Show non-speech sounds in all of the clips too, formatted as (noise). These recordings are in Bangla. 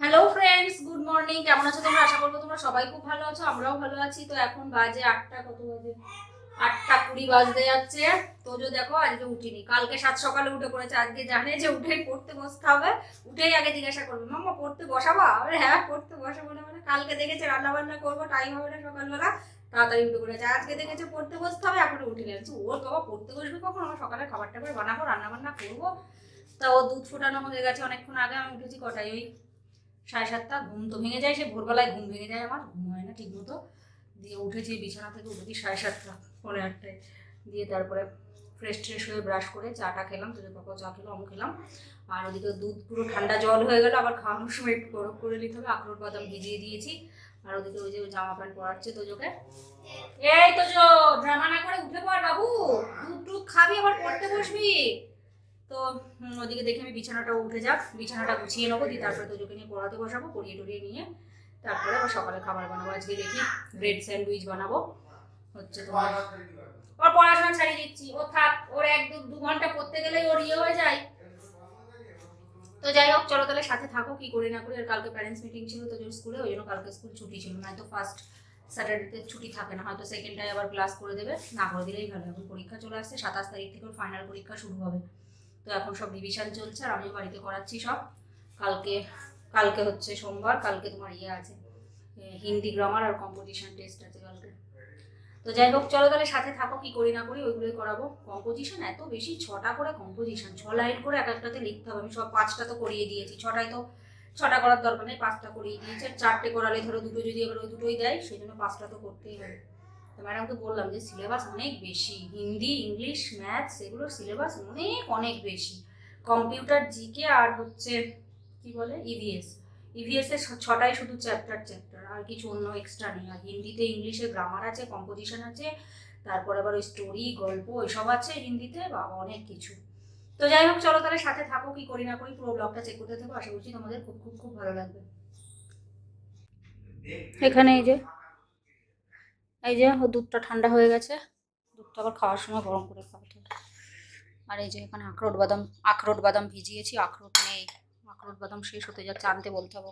হ্যালো ফ্রেন্ডস গুড মর্নিং কেমন আছো তোমরা? আশা করব তোমরা সবাই খুব ভালো আছো আমরাও ভালো আছি। তো এখন বাজে আটটা কত বাজে? আটটা কুড়ি বাজতে যাচ্ছে। তোজো দেখো আজকে উঠিনি। কালকে সাত সকালে উঠে পড়েছে। আজকে জানে যে উঠেই পড়তে বসতে হবে। উঠেই আগে জিজ্ঞাসা করবে মাম্মা পড়তে বসাবা? আরে হ্যাঁ পড়তে বসাবো না মানে কালকে দেখেছে রান্না বান্না করব টাইম হবে না সকালবেলা। তাড়াতাড়ি উঠে পড়েছে। আজকে দেখেছে পড়তে বসতে হবে এখন উঠিনি। বলছি, ওর বাবা পড়তে বসবে কখন? আমার সকালে খাবার টাবার বানাবো রান্না বান্না করব? তা ও দুধ ফোটানো হয়ে গেছে অনেকক্ষণ আগে আমি উঠেছি কটাই ওই সাড়ে সাতটা, ঘুম তো ভেঙে যায়, সে ভোরবেলায় ঘুম ভেঙে যায় আমার, ঘুম হয় না ঠিক মতো দিয়ে উঠেছি বিছানা থেকে, উঠেছি সাড়ে সাতটা পনেরো আটটায়। দিয়ে তারপরে ফ্রেশ ট্রেশ হয়ে ব্রাশ করে চাটা খেলাম তোদের পাপা চা খেলো, আমি খেলাম। আর ওদিকে দুধ পুরো ঠান্ডা জল হয়ে গেলো, আবার খাওয়ানোর সময় একটু গরম করে নিতে হবে, আখরোট বাদাম ভিজিয়ে দিয়েছি। আর ওদিকে ওই যে জামা প্যান্ট পরাচ্ছে তোজোকে। এই তোজো ড্রামা না করে উঠে পড় বাবু, দুধ টুধ খাবি, আবার পড়তে বসবি। তো ওদিকে দেখে আমি বিছানাটা উঠে যাক, বিছানাটা গুছিয়ে নেব, দিয়ে তারপরে তোজোকে নিয়ে পড়াতে বসাবো, পড়িয়ে টড়িয়ে নিয়ে তারপরে আবার সকালে খাবার বানাবো। আজকে দেখি ব্রেড স্যান্ডউইচ বানাবো। হচ্ছে তোমার ওর পড়াশোনা ছাড়িয়ে দিচ্ছি। ও থাক, ওর এক দু ঘণ্টা পড়তে গেলেই ওর ইয়ে হয়ে যায়। তো যাই হোক, চলো তাহলে সাথে থাকো, কি করি না করি। আর কালকে প্যারেন্টস মিটিং ছিল তো স্কুলে ওই জন্য কালকে স্কুল ছুটি ছিল। নয়তো ফার্স্ট স্যাটারডেতে ছুটি থাকে না, হয়তো সেকেন্ডটায় আবার ক্লাস করে দেবে। না করে দিলেই ভালো, এখন পরীক্ষা চলে আসছে, সাতাশ তারিখ থেকে ফাইনাল পরীক্ষা শুরু হবে। তো এখন সব রিভিশন চলছে আর আমিও বাড়িতে করাচ্ছি সব। কালকে কালকে হচ্ছে সোমবার, কালকে তোমার ইয়ে আছে হিন্দি গ্রামার আর কম্পোজিশন টেস্ট আছে কালকে। তো যাই হোক, চলো তাহলে সাথে থাকো, কি করি না করি, ওইগুলোই করাবো। কম্পোজিশন এত বেশি, ছটা করে কম্পোজিশন ছ লাইন করে এক একটাতে লিখতে হবে। আমি সব পাঁচটা তো করিয়ে দিয়েছি ছটায় তো, ছটা করার দরকার নেই, পাঁচটা করিয়ে দিয়েছি। আর চারটে করালে ধরো দুটো যদি এবার ওই দুটোই দেয়, সেই জন্য পাঁচটা তো করতেই হবে। তো ম্যাডামকে বললাম যে সিলেবাস অনেক বেশি, হিন্দি, ইংলিশ ম্যাথস এগুলোর সিলেবাস অনেক অনেক বেশি। কম্পিউটার জিকে আর হচ্ছে কি বলে? E ইভিএস ইভিএস এর ছটাই শুধু চ্যাপ্টার চ্যাপ্টার আর কিছু অন্য এক্সট্রা নেই। আর হিন্দিতে ইংলিশে গ্রামার আছে কম্পোজিশন আছে, তারপর আবার ওই স্টোরি গল্প, এসব আছে হিন্দিতে বাবা অনেক কিছু। তো যাই হোক, চলো তাহলে সাথে থাকো, কি করি না করি, পুরো ব্লগটা চেক করতে থাকো। আশা করছি তোমাদের খুব খুব খুব ভালো লাগবে। এখানে এই যে এই যে দুধটা ঠান্ডা হয়ে গেছে, দুধটা আবার খাওয়ার সময় গরম করে খাওয়াতে হবে আর এই যে এখানে আখরোট বাদাম আখরোট বাদাম ভিজিয়েছি, আখরোট নেই। আখরোট বাদাম শেষ হতে যাচ্ছে, আনতে বলতে হবে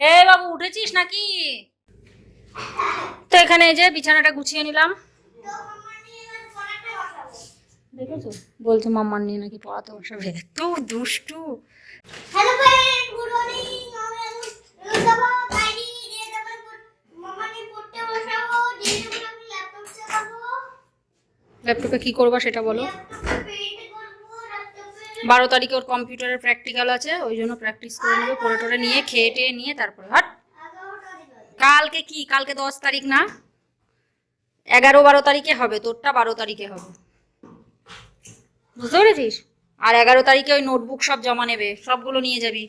এ বাবু, উঠেছিস নাকি? তো এখানে এই যে বিছানাটা গুছিয়ে নিলাম। দেখেছ? বলছে মাম্মার নিয়ে নাকি পড়াতে বসাবে। এত দুষ্টু। হ্যালো গুড মর্নিং আমি এখন রোজাবা বাইরে দিয়ে তারপরে মামাকে পড়তে বসাবো দিয়ে তারপরে আমি ল্যাপটপ চালাবো ল্যাপটপে কি করবা সেটা বলো। বারো তারিখে ওর কম্পিউটারের প্র্যাকটিক্যাল আছে, ওই জন্য প্র্যাকটিস করে নেবে পড়ে টরে নিয়ে, খেয়ে টেয়ে নিয়ে তারপরে হট। কালকে কি? কালকে দশ তারিখ না? এগারো বারো তারিখে হবে, তোরটা বারো তারিখে হবে। বুঝতে পেরেছিস? আর এগারো তারিখে ওই নোটবুক সব জমা নেবে, সবগুলো নিয়ে যাবি।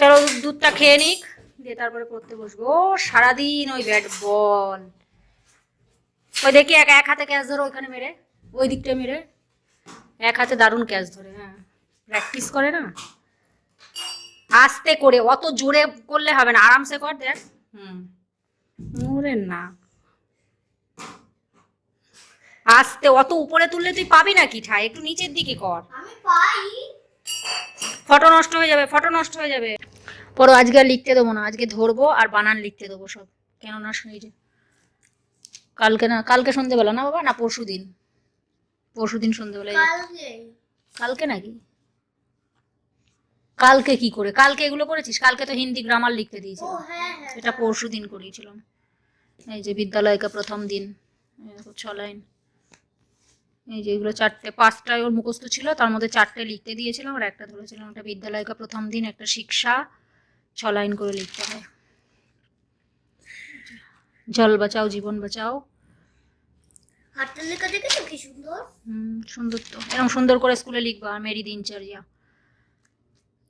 চলো দুধটা খেয়ে নিক, দিয়ে তারপরে পড়তে বসবো। সারাদিন ওই ব্যাট বল ওই দেখি এক এক হাতে ক্যাচ ধরো ওইখানে মেরে ওই দিকটা মেরে এক হাতে দারুণ ক্যাচ ধরে হ্যাঁ। প্র্যাকটিস করে না? আস্তে করে অত জোরে করলে হবে না আরামসে কর দেখ। হুম। ওরে না। আস্তে অত উপরে তুললে তুই পাবি না কি ঠাই? একটু নিচের দিকে কর। আমি পাই। ফটো নষ্ট হয়ে যাবে ফটো নষ্ট হয়ে যাবে। পরো আজকে আর লিখতে দেবো না আজকে ধরবো আর বানান লিখতে দেবো সব। কেননা যে কালকে না কালকে সন্ধেবেলা না বাবা? না পরশু দিন পরশু দিন সন্ধেবেলায় কালকে নাকি? কালকে কি করে? কালকে এগুলো করেছিস? কালকে তো হিন্দি গ্রামার লিখতে ও দিয়েছিলাম হ্যাঁ হ্যাঁ এটা পরশু দিন করিয়েছিলাম। এই যে বিদ্যালয়কে প্রথম দিন ছ লাইন। এই যে এগুলো চারটে পাঁচটায় ওর মুখস্থ ছিল তার মধ্যে চারটে লিখতে দিয়েছিলাম আর একটা ধরেছিলাম একটা বিদ্যালয়কে প্রথম দিন একটা শিক্ষা ছ লাইন করে লিখতে হয়। জল বাঁচাও জীবন বাঁচাও। লেখা দেখেছ? কি সুন্দর। হুম সুন্দর তো। এরকম সুন্দর করে স্কুলে লিখবা আর মেরি দিনচর্যা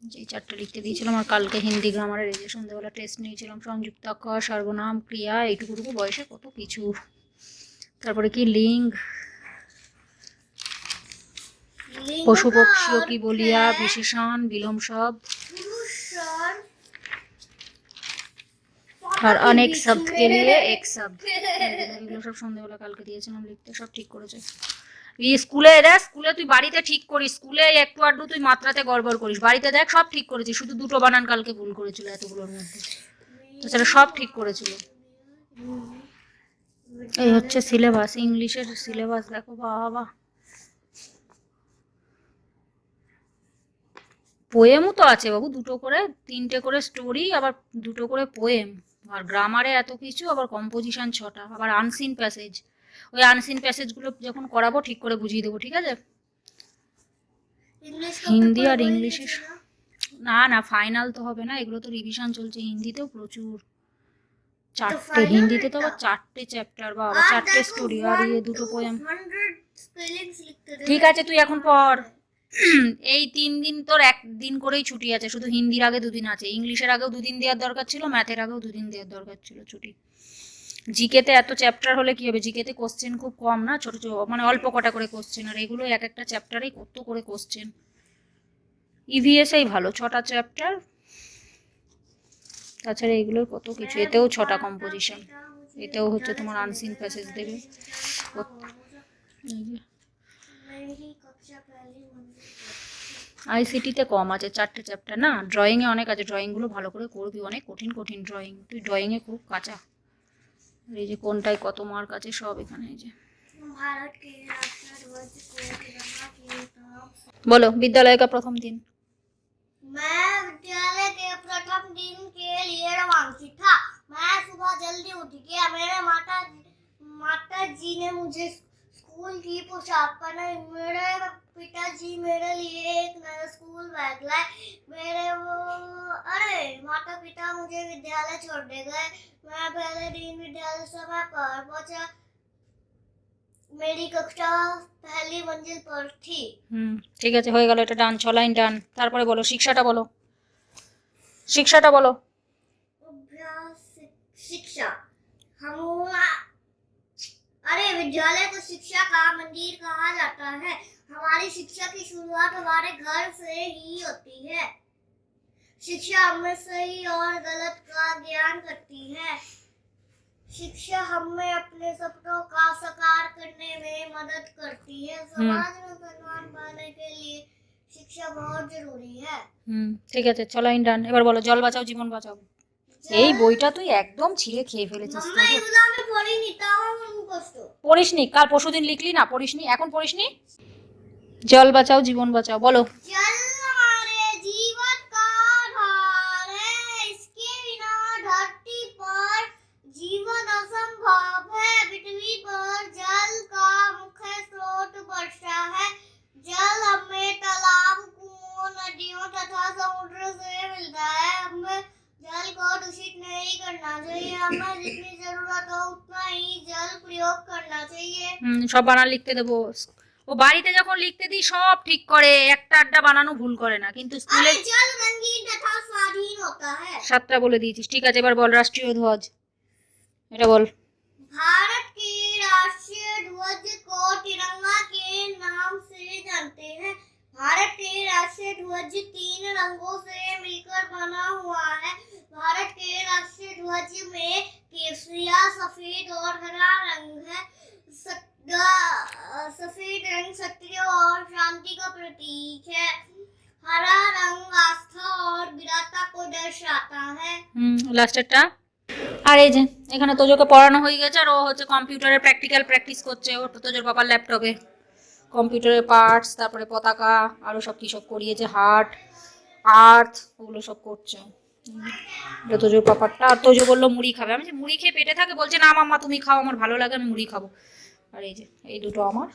যে চারটে লিখতে দিয়েছিলাম আর কালকে হিন্দি গ্রামারের এই যে সন্ধ্যাবেলা টেস্ট নিয়েছিলাম সংযুক্ত আকার সর্বনাম ক্রিয়া এইটুকুটুকু বয়সে কত কিছু। তারপরে কি লিঙ্গ? লিঙ্গ পশু পক্ষীও কি বলিয়া হ্যাঁ, বিশেষণ বিলোম শব্দ আর অনেক শব্দ কে লিয়ে এক শব্দ। এগুলো সব সন্ধ্যাবেলা কালকে দিয়েছিলাম লিখতে সব ঠিক করেছে। এই স্কুলে দেখ স্কুলে তুই বাড়িতে ঠিক করিস স্কুলে একটু আধটু তুই মাত্রাতে গড়বড় করিস। বাড়িতে দেখ সব ঠিক করেছিস শুধু দুটো বানান কালকে ভুল করেছিল এতগুলোর মধ্যে। তাছাড়া সব ঠিক করেছিল। এই হচ্ছে সিলেবাস ইংলিশের সিলেবাস দেখো বাবা। পোয়েমও তো আছে বাবু দুটো করে তিনটে করে স্টোরি আবার দুটো করে পোয়েম। আর গ্রামারে এত কিছু আবার কম্পোজিশন ছটা আবার আনসিন প্যাসেজ ওই আনসিন প্যাসেজগুলো যখন করাবো ঠিক করে বুঝিয়ে দেবো ঠিক আছে? হিন্দি আর ইংলিশে না? না ফাইনাল তো হবে না এগুলো তো রিভিশন চলছে হিন্দিতেও প্রচুর। চারটে হিন্দিতে তো আবার চারটে চ্যাপ্টার বা আবার চারটে স্টোরি আর ইয়ে দুটো পোয়েম ঠিক আছে তুই এখন পর এই তিন দিন তোর একদিন করেই ছুটি আছে। শুধু হিন্দির আগে দুদিন আছে। ইংলিশের আগেও দুদিন দেওয়ার দরকার ছিল, ম্যাথের আগেও দুদিন দেওয়ার দরকার ছিল ছুটি। জিকেতে এত চ্যাপ্টার হলে কি হবে? জিকেতে কোশ্চেন খুব কম না? ছোট ছোট মানে অল্প কটা করে কোশ্চেন আর এগুলো এক একটা চ্যাপ্টারেই কত করে কোশ্চেন ইভিএসএই ভালো, ছটা চ্যাপ্টার তাছাড়া এগুলোর কত কিছু? এতেও ছটা কম্পোজিশন এতেও হচ্ছে তোমার আনসিন প্যাসেজ দেবে। আইসিটিতে কম আছে চারটে চ্যাপ্টার না ড্রয়িংয়ে অনেক আছে ড্রয়িংগুলো ভালো করে করবি অনেক কঠিন কঠিন ড্রয়িং তুই ড্রয়িংয়ে খুব কাঁচা আর এই যে কোনটায় কত মার্ক আছে সব এখানে এই যে भारत के राष्ट्रीय ध्वज को तिरंगा के नाम से বলো বিদ্যালয় का প্রথম দিন मैं विद्यालय के प्रथम दिन के लिए रवानगी था मैं सुबह जल्दी उठ गया मेरे माता माता जी ने मुझे स्कूल की पोशाक पहनाई मेरे पिताजी मेरे लिए एक नया स्कूल बैग लाए मेरे वो अरे माता पिता मुझे विद्यालय छोड़ने गए मैं पहले दिन विद्यालय समय पर पहुंचा मेरी कक्षा पहली मंजिल पर थी হুম ঠিক আছে হয়ে গেল এটা ডান ছ লাইন ডান তারপরে বলো শিক্ষাটা বলো শিক্ষাটা বলো अभ्यास शिक्षा हम अरे विद्यालय को शिक्षा का मंदिर कहा जाता है हमारी शिक्षा की शुरुआत हमारे घर से ही होती है शिक्षा हमें सही और गलत का ज्ञान करती है शिक्षा हमें अपने सपनों का साकार करने में मदद करती है समाज में सम्मान पाने के लिए शिक्षा बहुत जरूरी है হুম ঠিক আছে ছ লাইন ডান এবার বলো জল বাঁচাও জীবন বাঁচাও এই বইটা তুই একদম ছিঁড়ে খেয়ে ফেলেছিস मम्मा তোকে। এগুলো আমি পড়িনি তাও আমার মুখস্থ পড়িসনি কাল পরশুদিন লিখলি না পড়িসনি এখন পড়িসনি জল বাঁচাও জীবন বাঁচাও বলো जल हमारे जीवन का आधार है इसके बिना धरती पर जीवन असंभव है पृथ्वी पर जल का मुख्य स्रोत वर्षा है जल हमें तालाब कुओं नदियों तथा समुद्र से मिलता है हमें जल को दूषित नहीं करना चाहिए हमें जितनी जरूरत हो उतना ही जल प्रयोग करना चाहिए হুম সব বানান লিখতে দেবো ও বাড়িতে যখন লিখতে দিই সব ঠিক করে একটা আড্ডা বানানো ভুল করে না কিন্তু স্কুলে अरे जल रंगीन तथा स्वाधीन होता है সাতটা বলে দিয়েছিস ঠিক আছে এবার বল রাষ্ট্রীয় ধ্বজ এটা বল भारत के राष्ट्रीय ध्वज को तिरंगा के नाम से जानते हैं भारत के राष्ट्रीय ध्वज तीन रंगों से मिलकर बना हुआ है भारत के राष्ट्रीय ध्वज में केसरिया सफेद और हरा रंग है सत्या- सफेद रंग सत्य और शांति का प्रतीक है हरा रंग आस्था और वीरता को दर्शाता है হুম লাস্টেরটা আর এই যে এখানে তোজোকে পড়ানো হয়ে গেছে আর ও হচ্ছে কম্পিউটারের প্র্যাকটিক্যাল প্র্যাকটিস করছে ওর তোজোর বাবার ল্যাপটপে কম্পিউটারের পার্টস তারপরে পতাকা আরও সব কী সব করিয়েছে হার্ট আর্থ ওগুলো সব করছে তোজোর পাপারটা আর তোজো বলল মুড়ি খাবে। আমি যে মুড়ি খেয়ে পেটে থাকে? বলছে, না মাম্মা, তুমি খাও, আমার ভালো লাগে, আমি মুড়ি খাব। আর এই যে, এই দুটো আমার।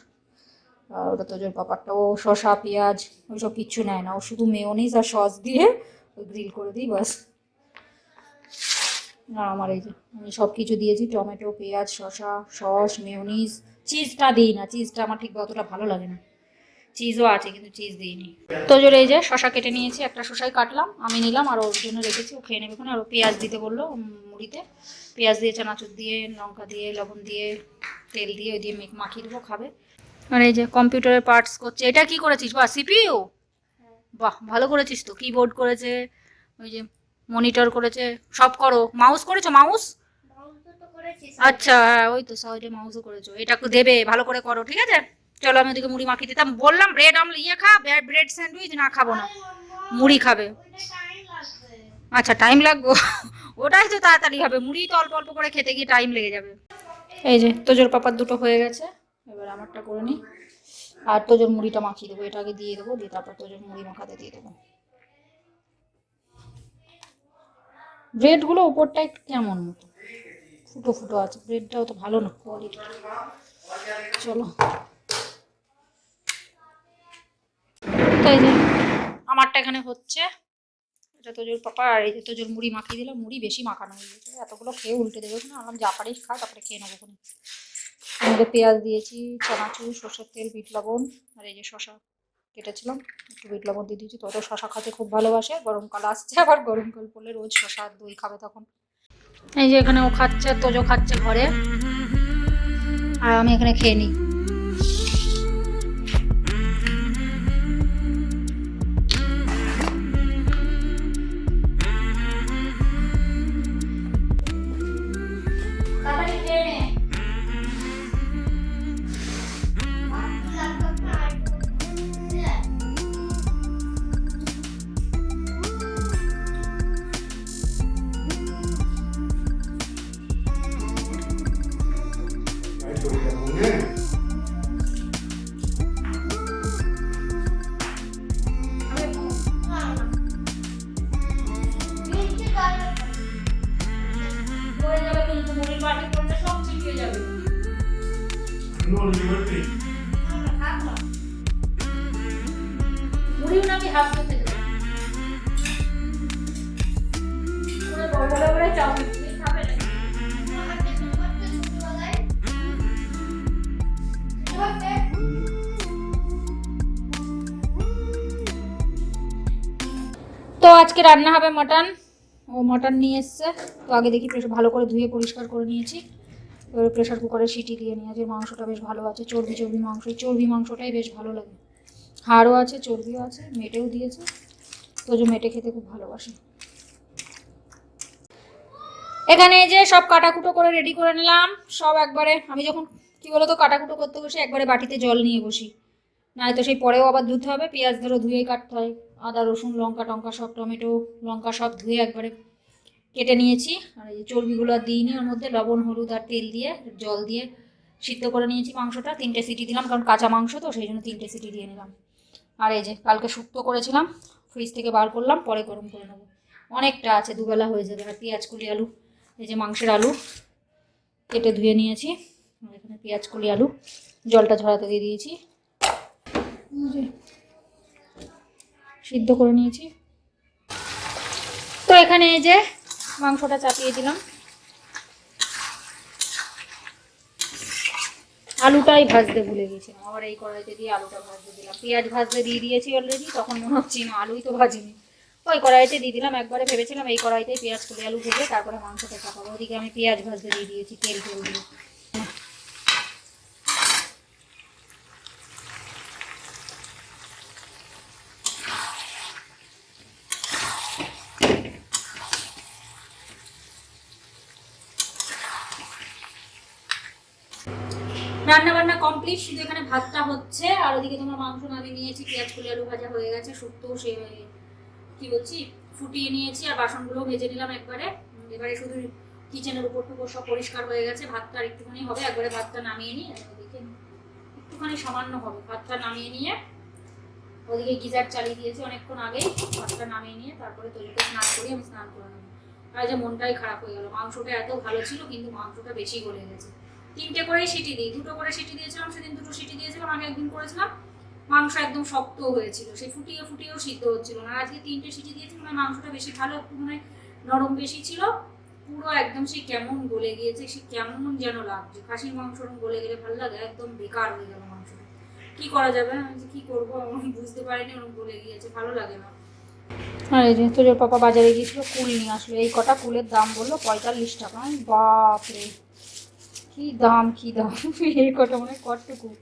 আর ওটা তোজোর পাপারটা ও শসা, পেঁয়াজ, ওইসব কিচ্ছু নেয় না। ও শুধু মেয়োনিজ আর সস দিয়ে গ্রিল করে দিই, বাস। আর আমার এই যে, আমি সব কিছু দিয়েছি। টমেটো, পেঁয়াজ, শসা, সস, মেয়োনিজ। চিজটা দিই না। চিজটা আমার ঠিক অতটা ভালো লাগে না। চিজও আছে কিন্তু চিজ দিইনি। তো জোরে এই যে শসা কেটে নিয়েছি একটা শশাই কাটলাম আমি নিলাম আর ওর জন্য রেখেছি ও খেয়ে নেবে ওখানে আর ও পেঁয়াজ দিতে বলল মুড়িতে। পেঁয়াজ দিয়ে চানাচুর দিয়ে লঙ্কা দিয়ে লবণ দিয়ে তেল দিয়ে ওই দিয়ে মেখ- মাখিয়ে দেবো খাবে। আর এই যে কম্পিউটারের পার্টস করছে এটা কি করেছিস? বাহ সিপিইউ বাহ ভালো করেছিস তো কিবোর্ড করেছে ওই যে মনিটর করেছে সব করো। মাউস করেছ মাউস আচ্ছা হ্যাঁ ওই তো সাইডে মাউসও করেছ। এটা দেবে ভালো করে করো ঠিক আছে? চলো আমি ওদিকে মুড়ি মাখিয়ে দিতাম। বললাম ব্রেড আমলে ইয়ে খা ব্রেড স্যান্ডউইচ না খাব না। মুড়ি খাবে। আচ্ছা টাইম লাগবে। ওটাই তো তাড়াতাড়ি হবে। মুড়ি তো অল্প অল্প করে খেতে গিয়ে টাইম লেগে যাবে। এই যে, তোজোর পাপার দুটো হয়ে গেছে। এবার আমারটা করে নিই আর তোজোর মুড়িটা মাখিয়ে দেবো। এটা আগে দিয়ে দেবো, দিয়ে তারপর তোজোর মুড়ি মাখাতে দিয়ে দেবো। ব্রেডগুলো উপরটা একটু কেমন মতো? ফুটো ফুটো আছে। ব্রেডটাও তো ভালো না কোয়ালিটি চলো তো এই যে আমারটা এখানে হচ্ছে। এটা তোজোর পাপা, আর এই যে তোজোর মুড়ি মাখিয়ে দিলাম, মুড়ি বেশি মাখানো হয়ে গেছে। এতগুলো খেয়ে উল্টে দেবে না আমার যা পারিস খা, তারপরে খেয়ে নেব ওখানে আমাদের পেঁয়াজ দিয়েছি, চানাচুর, সর্ষের তেল, বিট লবণ, আর এই যে শশা কেটেছিলাম, একটু বিট লবণ দিয়ে দিয়েছি। তত শশা খেতে খুব ভালোবাসে, গরমকাল আসছে আবার, গরমকাল পড়লে রোজ শশা দই খাবে তখন। এই যে এখানে ও খাচ্ছে তোজো খাচ্ছে ঘরে। আর আমি এখানে খেয়ে নিই। রান্না হবে মটন। ও মটন নিয়ে এসছে। তো আগে দেখি প্রেশার ভালো করে ধুয়ে পরিষ্কার করে নিয়েছি। এবারে প্রেশার কুকারে সিটি দিয়ে নিয়েছি। মাংসটা বেশ ভালো আছে। চর্বি চর্বি মাংস। চর্বি মাংসটাই বেশ ভালো লাগে। হাড়ও আছে, চর্বিও আছে, মেটেও দিয়েছে। তো যে মেটে খেতে খুব ভালোবাসে। এখানে এই যে সব কাটাকুটো করে রেডি করে নিলাম। সব একবারে আমি যখন, কি বলতো, কাটাকুটো করতে বসে, একবারে বাটিতে জল নিয়ে বসি। নয়তো সেই পরেও আবার ধুতে হবে। পেঁয়াজ ধরো ধুয়েই কাটতে হয়। আদা, রসুন, লঙ্কা, টঙ্কা সব, টমেটো, লঙ্কা সব ধুয়ে একবারে কেটে নিয়েছি। আর এই যে চর্বিগুলো দিইনি, ওর মধ্যে লবণ, হলুদ আর তেল দিয়ে, জল দিয়ে সিদ্ধ করে নিয়েছি মাংসটা। তিনটে সিটি দিলাম, কারণ কাঁচা মাংস তো, সেই জন্য তিনটে সিটি দিয়ে নিলাম। আর এই যে কালকে শুক্তো করেছিলাম, ফ্রিজ থেকে বার করলাম, পরে গরম করে নেব। অনেকটা আছে, দুবেলা হয়ে যাবে। আর পেঁয়াজ, কলি, আলু, এই যে মাংসের আলু কেটে ধুয়ে নিয়েছি। এখানে পেঁয়াজ, কলি, আলু, জলটা ঝরাতে দিয়ে দিয়েছি। সিদ্ধ করে নিয়েছি। তো এখানে এই যে মাংসটা চাপিয়ে দিলাম। আলুটাই ভাজতে ভুলে গেছিলাম। আবার এই কড়াইতে দিয়ে আলুটা ভাজতে দিলাম। পেঁয়াজ ভাজতে দিয়ে দিয়েছি অলরেডি তখন মনে হচ্ছে না, আলুই তো ভাজিনি। ওই কড়াইতে দিয়ে দিলাম, একবারে ভেবেছিলাম এই কড়াইতে পেঁয়াজ করে আলু ভেজে তারপরে মাংসটা চাপাবো। ওদিকে আমি পেঁয়াজ ভাজতে দিয়ে দিয়েছি, তেল তেল দিয়ে রান্না বান্না কমপ্লিট শুধু এখানে ভাতটা হচ্ছে, আর ওদিকে তোমার মাংস নামিয়ে নিয়েছি, পেঁয়াজ কলি, আলু ভাজা হয়ে গেছে, শুক্তো, সে কি বলছি, ফুটিয়ে নিয়েছি, আর বাসনগুলো ভেজে নিলাম একবারে। এবারে শুধু কিচেনের উপর টুকু সব পরিষ্কার হয়ে গেছে, ভাতটা আর একটুখানি হবে, একবারে ভাতটা নামিয়ে নিই ওদিকে একটুখানি সামান্য হবে, ভাতটা নামিয়ে নিয়ে ওদিকে গিজার চালিয়ে দিয়েছি অনেকক্ষণ আগেই, ভাতটা নামিয়ে নিয়ে তারপরে তৈরিতে স্নান করি, আমি স্নান করে নেব। আর যে মনটাই খারাপ হয়ে গেল, মাংসটা এত ভালো ছিল, কিন্তু মাংসটা বেশি গলে গেছে। তিনটে করেই সিটি দিই। দুটো করে সিটি দিয়েছিলাম, সেদিন দুটো সিটি দিয়েছিলাম আগে একদিন করেছিলাম। মাংস একদম শক্ত হয়েছিল সে ফুটিয়ে ফুটিয়েও সিদ্ধ হচ্ছিল না। আজকে তিনটে সিটি দিয়েছি মানে মাংসটা বেশি ভালো, একটু মানে নরম বেশি ছিল। পুরো একদম সে কেমন গলে গিয়েছে সে কেমন যেন লাগছে। খাসির মাংস গলে গেলে ভালো লাগে, একদম বেকার হয়ে গেল মাংসটা। কি করা যাবে? আমি কি করব? আমি বুঝতে পারিনি ওরকম গলে গিয়েছে, ভালো লাগে না। আর এই যে তোর পাপা বাজারে গিয়েছিল, কুল নিয়ে আসলো। এই কটা কুলের দাম বলল পঁয়তাল্লিশ টাকা। বাপরে। কি দাম কি দাম? এই কটা মনে হয় কতটুকু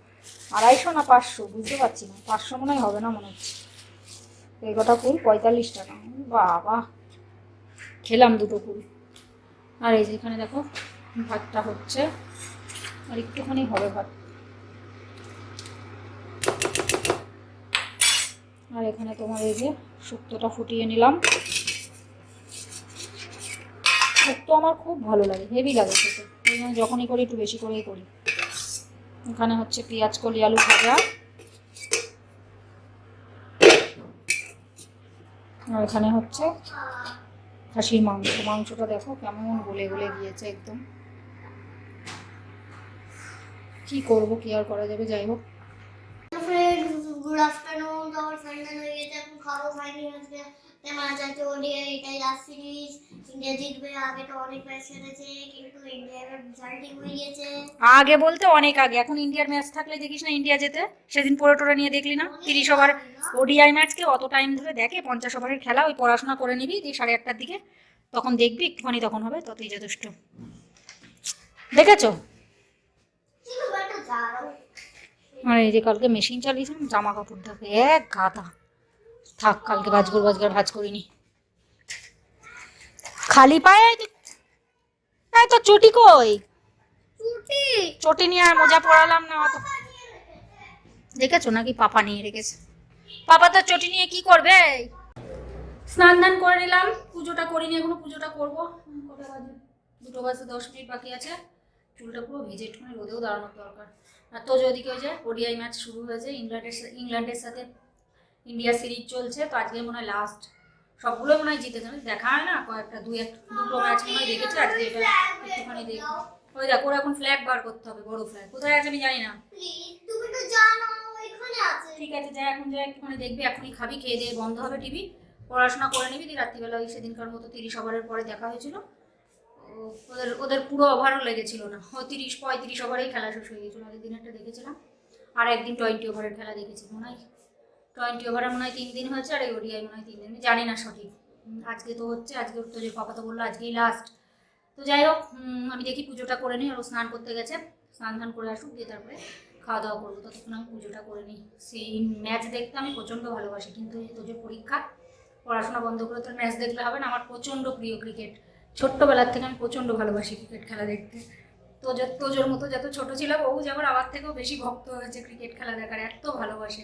আড়াইশো না পাঁচশো? বুঝতে পারছি না। পাঁচশো মনে হয় হবে না মনে হচ্ছে। এই কটা কুল, পঁয়তাল্লিশ টাকা। বাবা। খেলাম দুটো কুল। আর এই যেখানে দেখো, ভাতটা হচ্ছে। আর একটুখানি হবে ভাত। আর এখানে তোমার এই যে শুক্তোটা ফুটিয়ে নিলাম। শুক্তো আমার খুব ভালো লাগে, হেভি লাগে ওই জন্য যখনই করি, একটু বেশি করেই করি। এখানে হচ্ছে পেঁয়াজ, কলি, আলু ভাজা। আর এখানে হচ্ছে খাসির মাংস। মাংসটা দেখো কেমন গলে গলে গিয়েছে একদম। কি করব, কি আর করা যাবে? যাই হোক। গুড আফটারনুন আমার হয়ে গেছে, এখন খাব খাইনি আজকে। আগে বলতে অনেক আগে। এখন ইন্ডিয়ার ম্যাচ থাকলে দেখিস না ইন্ডিয়া যেতে। সেদিন পরে টোরে নিয়ে দেখলি না? তিরিশ ওভার ওডিআই ম্যাচকে অত টাইম ধরে দেখে পঞ্চাশ ওভারের খেলা, ওই পড়াশোনা করে নিবি দিয়ে সাড়ে আটটার দিকে। তখন দেখবি, একটুখানি তখন হবে, ততই যথেষ্ট। দেখেছ? আর এই যে কালকে মেশিন চালিয়েছিলাম জামা কাপড় দেখে, এক গাদা। থাক কালকে ভাজগুর ভাজগার ভাজ করিনি। খালি পায়ে? এই তো চটি কই? চটি। নিয়ে আর মোজা পরালাম না অত। দেখেছ নাকি পাপা নিয়ে রেখেছে? পাপা তো চটি নিয়ে কি করবে? স্নান দান করে নিলাম পুজোটা করিনি এখনও পুজোটা করব। কটা বাজে? দুটো বাজতে দশ মিনিট বাকি আছে। চুলটা পুরো ভিজে একটুখানি রোদেও দাঁড়ানোর দরকার। আর তো যদি ওই যে ওডিআই ম্যাচ শুরু হয়েছে ইংল্যান্ডের ইংল্যান্ডের সাথে ইন্ডিয়া সিরিজ চলছে তো আজকে মনে হয় লাস্ট সবগুলো মনে হয় জিতেছে। আমি দেখা হয় না কয়েকটা দুই এক দুটো ম্যাচ মনে হয় দেখেছি আজকে এটা একটুখানি দেখব। ওই দেখো ওরা এখন ফ্ল্যাগ বার করতে হবে বড় ফ্ল্যাগ কোথায় আছে আমি জানি না। প্লিজ তুমি তো জানো এখানে আছে। ঠিক আছে যা এখন যা একটুখানি দেখবি এখনই খাবি খেয়ে দিয়ে বন্ধ হবে টিভি পড়াশোনা করে নিবি দিয়ে রাত্রিবেলা ওই সেদিনকার মতো তিরিশ ওভারের পরে দেখা হয়েছিল। ওদের ওদের পুরো ওভারও লেগেছিল না। ও তিরিশ পঁয়ত্রিশ ওভারেই খেলা শেষ হয়ে গেছিল আগের দিন একটা দেখেছিলাম। আর একদিন টোয়েন্টি ওভারের খেলা দেখেছি মনে হয় টোয়েন্টি ওভারে মনে হয় তিন দিন হয়েছে আর এই ওডিআই মনে হয় তিন দিন। জানি না সঠিক। আজকে তো হচ্ছে, আজকে তো যে পাপা তো বলল আজকেই লাস্ট তো যাই হোক আমি দেখি পুজোটা করে নিই। আর স্নান করতে গেছে। স্নান ধান করে আসুক, দিয়ে তারপরে খাওয়া দাওয়া করব। ততক্ষণ আমি পুজোটা করে নিই। সেই ম্যাচ দেখতে আমি প্রচণ্ড ভালোবাসি, কিন্তু এই তোজোর পরীক্ষা, পড়াশোনা বন্ধ করে তো ম্যাচ দেখলে হবে না। আমার প্রচণ্ড প্রিয় ক্রিকেট ছোট্টবেলার থেকে আমি প্রচণ্ড ভালোবাসি ক্রিকেট খেলা দেখতে। তোজোর তোজোর মতো যত ছোট ছিলাম, ও যেমন আমার থেকেও বেশি ভক্ত হয়েছে ক্রিকেট খেলা দেখার, এত ভালোবাসে।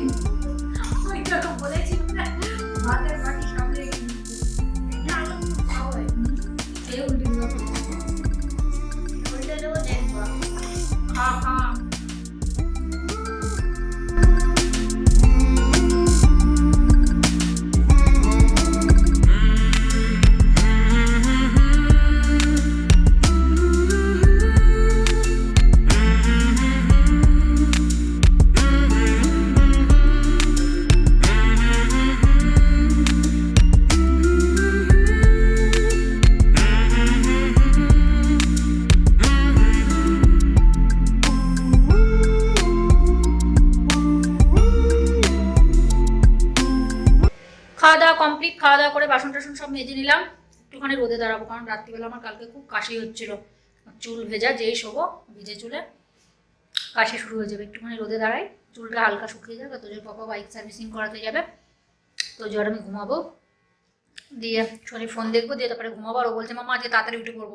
ওইটা তো বলেছিলাম না, মেজে নিলাম। একটুখানি রোদে দাঁড়াবো কারণ রাত্রিবেলা আমার কালকে খুব কাশি হচ্ছিল। চুল ভেজা যেই শোবো ভিজে চুলে কাশি শুরু হয়ে যাবে। একটুখানি রোদে দাঁড়াই চুলটা হালকা শুকিয়ে যাবে তোজোর পাপা বাইক সার্ভিসিং করাতে যাবে। তো জ্বর আমি ঘুমাবো। দিয়ে একটুখানি ফোন দেখব দিয়ে তারপরে ঘুমাবো আর ও বলছে মামা আজকে তাড়াতাড়ি উঠে পড়ব।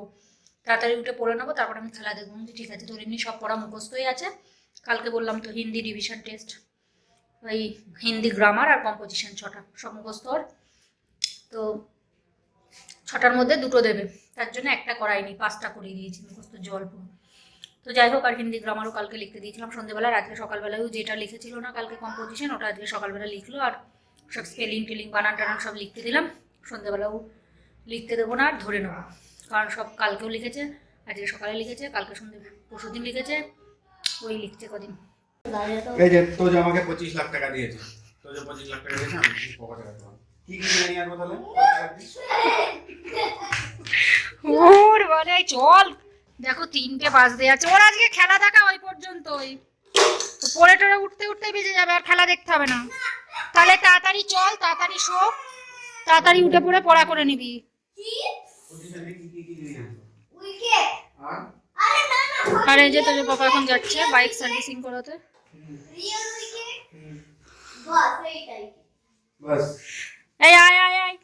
তাড়াতাড়ি উঠে পড়ে নেব তারপরে আমি খেলা দেখব। বলছি, ঠিক আছে তোর এমনি সব পড়া মুখস্থই আছে। কালকে বললাম তো হিন্দি ডিভিশন টেস্ট ওই হিন্দি গ্রামার আর কম্পোজিশন ছটা সব মুখস্থ। তো ছটার মধ্যে দুটো দেবে। তার জন্য একটা করাইনি, পাঁচটা করিয়ে দিয়েছি, মুখস্থ জল পুরো। তো যাই হোক, আর হিন্দি গ্রামারও কালকে লিখতে দিয়েছিলাম সন্ধ্যেবেলা আজকে সকালবেলায় যেটা লিখেছিল না কালকে কম্পোজিশন ওটা আজকে সকালবেলা লিখলো, আর সব স্পেলিং টেলিং, বানান টানান সব লিখতে দিলাম। সন্ধ্যেবেলাও লিখতে দেবো না, আর ধরে নেব। কারণ সব কালকেও লিখেছে, আজকে সকালে লিখেছে, কালকে সন্ধ্যে পরশু দিন লিখেছে, ওই লিখছে কদিন। এই যে আমাকে পঁচিশ লাখ টাকা দিয়েছে পঁচিশ লাখ টাকা দিয়েছে, আমি কি তাহলে ওর চল। দেখো তিনটে বাজতে যাচ্ছে ওর আজকে খেলা দেখা ওই পর্যন্তই। তো পরে টরে উঠতে উঠতে বেজে যাবে আর খেলা দেখতে হবে না। তাহলে তাড়াতাড়ি চল তাড়াতাড়ি শো। তাড়াতাড়ি উঠে পড়ে পড়া করে নিবি। নিয়ে আর আরে না না আর এই যে তোর পাপা এখন যাচ্ছে বাইক সার্ভিসিং করাতে। এই আয় আয় আয়।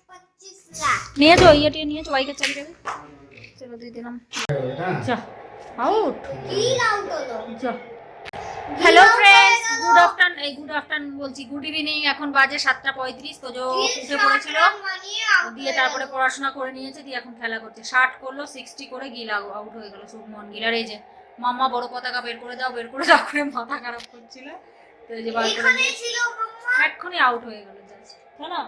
লাখ নিয়েছো ইয়েটি নিয়েছো বাইকের চাবি দেবে দিয়ে দিলাম। যা আউট কি আউট হলো যা হ্যালো ফ্রেন্ডস গুড আফটারনুন এই গুড আফটারনুন বলছি। গুড ইভিনিং এখন বাজে সাতটা পঁয়ত্রিশ তো যে উঠে পড়েছিল। দিয়ে তারপরে পড়াশোনা করে নিয়েছে দিয়ে এখন খেলা করছে। ষাট করল সিক্সটি করে গিল আউট হয়ে গেল। শুভমন গিল। আর এই যে মাম্মা বড় পতাকা বের করে দাও বের করে দাও করে মাথা খারাপ করছিল। তো এই যে বার করে এখানে ছিল মাম্মা। এক্ষুনি আউট হয়ে গেল জাস্ট তাই না?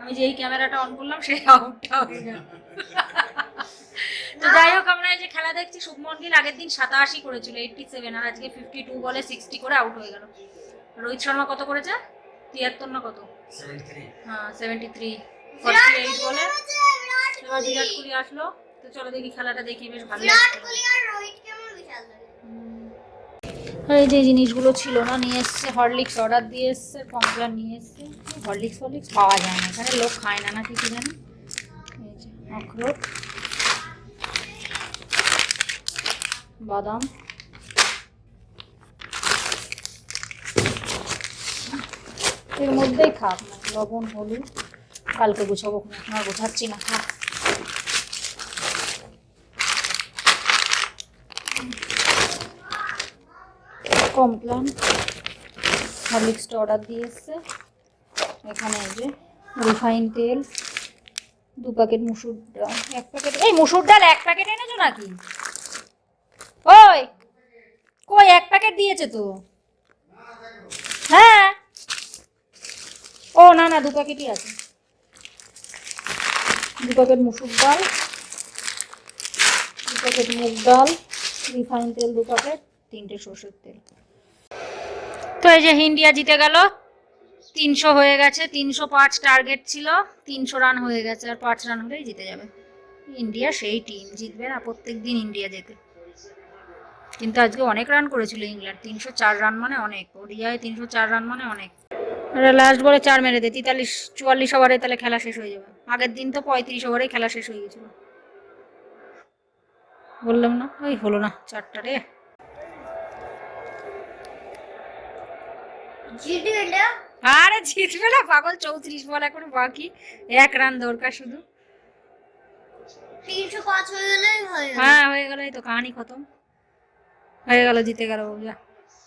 আমি যে এই ক্যামেরাটা অন করলাম সেই আউটটা হয়ে গেল। (laughs) তো যাই হোক আমরা এই যে খেলা দেখছি শুভমন গিল আগের দিন সাতাশি করেছিল এইটটি সেভেন আর আজকে ফিফটি টু বলে সিক্সটি করে আউট হয়ে গেল। রোহিত শর্মা কত করেছে? তিয়াত্তর না কত? হ্যাঁ সেভেন্টি থ্রি ফর্টি এইট বলে। এবার বিরাট কোহলি আসলো। তো চলো দেখি খেলাটা দেখি বেশ ভালো আর এই যে জিনিসগুলো ছিল না নিয়ে এসছে হরলিক্স অর্ডার দিয়ে এসছে কমপ্লান নিয়ে এসছে। হরলিক্স হরলিক্স পাওয়া যায় না এখানে লোক খায় না না কি জানি? এই যে আখরোট বাদাম। এর মধ্যেই না লবণ, হলুদ। কালকে গুছাবো, এখন আর গোছাচ্ছি না থাক কমপ্লান হরলিক্সটা অর্ডার দিয়ে এসছে। এখানে এই যে রিফাইন তেল, দু প্যাকেট মুসুর ডাল। এক প্যাকেট এই মুসুর ডাল এক প্যাকেট এনেছো নাকি? ওই, কই, এক প্যাকেট দিয়েছে তো। হ্যাঁ। ও, না না, দু প্যাকেটই আছে। দু প্যাকেট মুসুর ডাল, দু প্যাকেট মুগ ডাল রিফাইন তেল দু প্যাকেট তিনটে সর্ষের তেল। তো এই যে ইন্ডিয়া জিতে গেল। তিনশো হয়ে গেছে, তিনশো পাঁচ টার্গেট ছিল, তিনশো রান হয়ে গেছে, আর পাঁচ রান হলেই জিতে যাবে। ইন্ডিয়া সেই টিম জিতবে না প্রত্যেক দিন ইন্ডিয়া জেতে। কিন্তু আজকে অনেক রান করেছিল ইংল্যান্ড। তিনশো চার রান মানে অনেক। ওডিআই তিনশো চার রান মানে অনেক। লাস্ট বলে চার মেরে দে তেতাল্লিশ চুয়াল্লিশ ওভারে তাহলে খেলা শেষ হয়ে যাবে। আগের দিন তো পঁয়ত্রিশ ওভারেই খেলা শেষ হয়ে গেছিল। বললাম না ওই হলো না চারটা রে। আরে জিতবে না পাগল চৌত্রিশ বল এখন বাকি। এক রান দরকার শুধু। তিনশো পাঁচ হয়ে গেলেই হ্যাঁ হয়ে গেল এই তো কাহানি খতম। হয়ে গেল জিতে গেল যা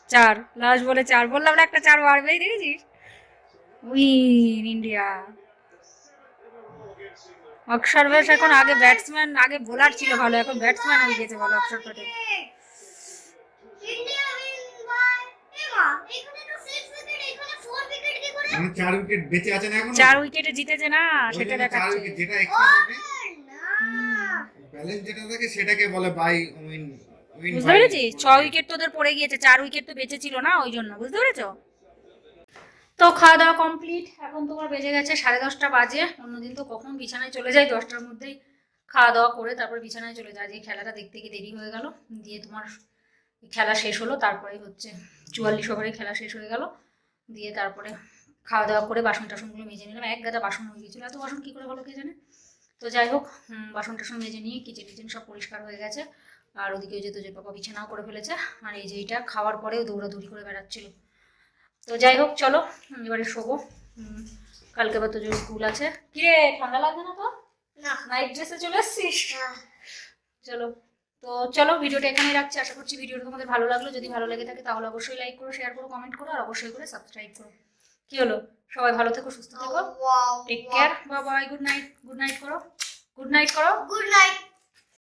চার। লাস্ট বলে চার। বললাম না একটা চার বাড়বেই দেখেছিস? Win India. অক্ষর বেশ এখন আগে ব্যাটসম্যান আগে বোলার ছিল ভালো এখন ব্যাটসম্যান হয়ে গেছে ভালো Axar Patel India win by এমা এখানে তো 6 উইকেট এখানে 4 উইকেট কি করে? মানে চার উইকেট বেঁচে আছে না এখন? চার উইকেটে জিতেছে না সেটা দেখাচ্ছে। যেটা ব্যালেন্স যেটা থাকে সেটাকে বলে বাই উইন বুঝতে পেরেছিস? ছ উইকেট তোদের পড়ে গিয়েছে চার উইকেট তো বেঁচে ছিল না ওই জন্য বুঝতে পেরেছ? তো খাওয়া দাওয়া কমপ্লিট এখন তোমার বেজে গেছে সাড়ে দশটা বাজে অন্যদিন তো কখন বিছানায় চলে যাই দশটার মধ্যেই খাওয়া দাওয়া করে তারপর বিছানায় চলে যায় যে খেলাটা দেখতে গিয়ে দেরি হয়ে গেল দিয়ে তোমার খেলা শেষ হলো তারপরে হচ্ছে চুয়াল্লিশ ওভারে খেলা শেষ হয়ে গেল দিয়ে তারপরে খাওয়া দাওয়া করে বাসন টাসনগুলো মেজে নিলাম এক গাদা বাসন হয়ে গিয়েছিল এত বাসন কী করে হলো কে জানে? তো যাই হোক বাসন টাসন মেজে নিয়ে কিচেন টিচেন সব পরিষ্কার হয়ে গেছে আর ওদিকে ওই যে তোজের পাপা বিছানাও করে ফেলেছে আর এই যে এটা খাওয়ার পরেও দৌড়াদৌড়ি করে বেড়াচ্ছিল। তো যাই হোক চলো এবারে শোবো। কালকে আবার তোজোর স্কুল আছে। কিরে ঠান্ডা লাগবে না তো? না। নাইট ড্রেসে চলে এসছিস? চলো তো চলো ভিডিওটা এখানেই রাখছি। আশা করছি ভিডিওটা তোমাদের ভালো লাগল। যদি ভালো লেগে থাকে তাহলে অবশ্যই লাইক করো শেয়ার করো কমেন্ট করো আর অবশ্যই করে সাবস্ক্রাইব করো। কি হলো? সবাই ভালো থেকো সুস্থ থেকো। Take care bye bye good night good night করো। গুড নাইট করো। Good night